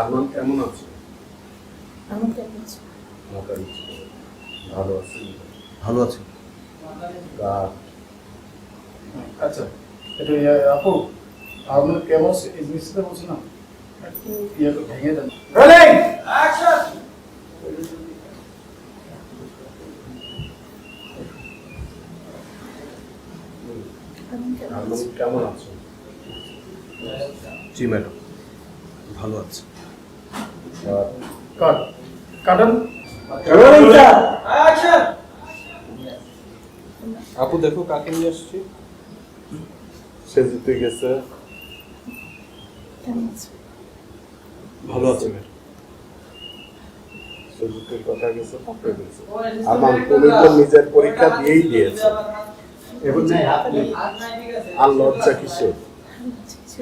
আরমান কেমন আছে? আমার কেমন আছে? ভালো আছি। ভালো আছি? আচ্ছা এটা ইয়ে, আপু আপনার কেমন আছে? এই জিনিসটা বলছি না। একটু ইয়ে ভেঙে দেন। রোলিং অ্যাকশন কেমন আছি? জি ম্যাডাম। ভালো আছে। কাট। কাটন। আপু দেখো কাকে নিয়ে আসছি। সে জিতে গেছে। ভালো আছে সে জিতে কথা গেছে পড়তে তুমি তো নিজের পরীক্ষা দিয়েই দিয়েছে। আপনি আর লজ্জা কিসের?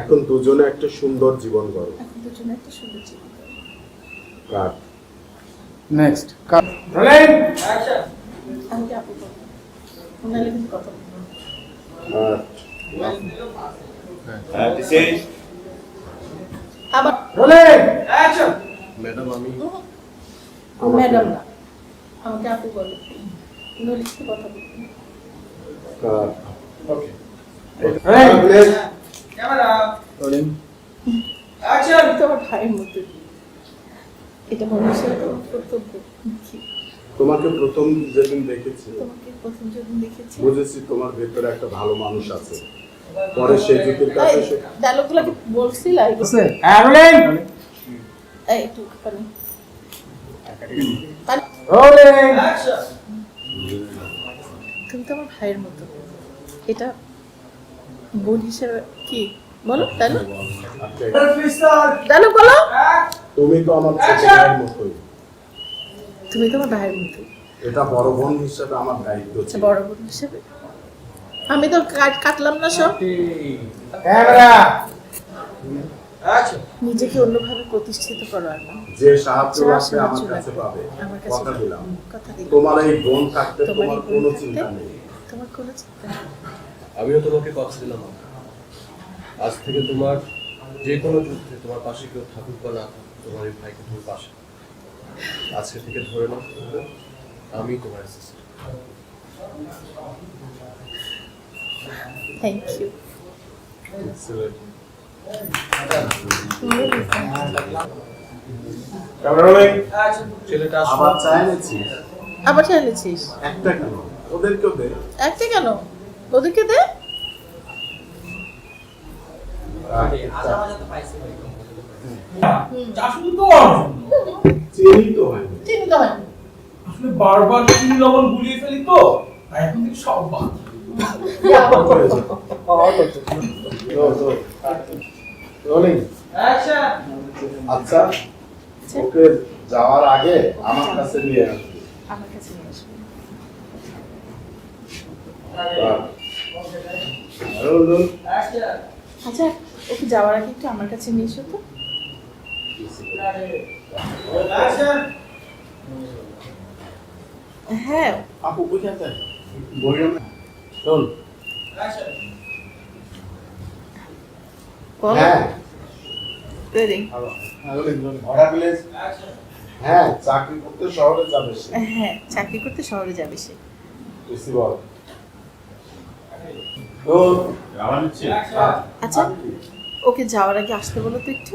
এখন দুজনে একটা সুন্দর জীবন গড়ো। এখন দুজনে একটা সুন্দর জীবন। Cut next cut rolling action madam আমি ম্যাডাম না আমাকে আপু বলো নলিশ কথা cut okay camera rolling action তো আমার ভাইয়ের মতো এটা মানুষের কর্তব্য কি তোমাকে প্রথম যেদিন দেখেছি তোমাকে প্রথম যখন দেখেছি। বুঝেছি তোমার ভেতরে একটা ভালো মানুষ আছে। পরে সেই জুতির কাছে এসে ডায়লগুলো কি বলছিলা আছে হ্যাঁ এই একটু পানি। পানি। রোলিং তুমি তো আমার ভাইয়ের মতো। এটা বোন হিসেবে কি? বলো ডায়লগ আচ্ছা, ডায়লগ বলো। তুমি তো আমার ছোট ভাইয়ের মতোই। তুমি তো আমার ভাইয়ের মতো এটা বড় বোন হিসেবে আমার দায়িত্ব আচ্ছা ছিল। বড় বোন হিসেবে? আমি তো কাট কাটলাম না সব। ক্যামেরা অ্যাকশন নিজেকে অন্যভাবে প্রতিষ্ঠিত করো আর না। যে সাহায্য লাগবে আমার কাছে পাবে। আমার কাছে কথা দিলাম। কথা দিলাম। তোমার এই বোন থাকতে তোমার কোনো চিন্তা নেই। তোমার কোনো চিন্তা নেই। আমিও তোমাকে কথা দিলাম আজ থেকে তোমার যে কোনো যুদ্ধে তোমার পাশে কেউ থাকুক বা না থাকুক তোমার এই ভাইকে তুমি পাশে আজকে থেকে ধরে নাও আমি তোমার অ্যাসিস্ট্যান্ট থ্যাংক ইউ আবার একটা কেন? ওদেরকেও দে। একটা কেন? ওদেরকে দে। তো অর্জন চিনি তো হয়নি চিনি তো হয়নি আসলে বারবার চিনি লবণ গুলিয়ে ফেলি তো তাই এখন থেকে সব বাদ। আচ্ছা ওকে যাওয়ার আগে আমার কাছে নিয়ে আসবে। আমার কাছে নিয়ে আসবে। আচ্ছা ওকে যাওয়ার আগে একটু আমার কাছে নিয়ে এসো তো। হ্যাঁ। আপু হ্যাঁ। হ্যাঁ চাকরি করতে শহরে যাবে সে। হ্যাঁ চাকরি করতে শহরে যাবে সে। আচ্ছা ওকে যাওয়ার আগে আসতে বলো তো একটু।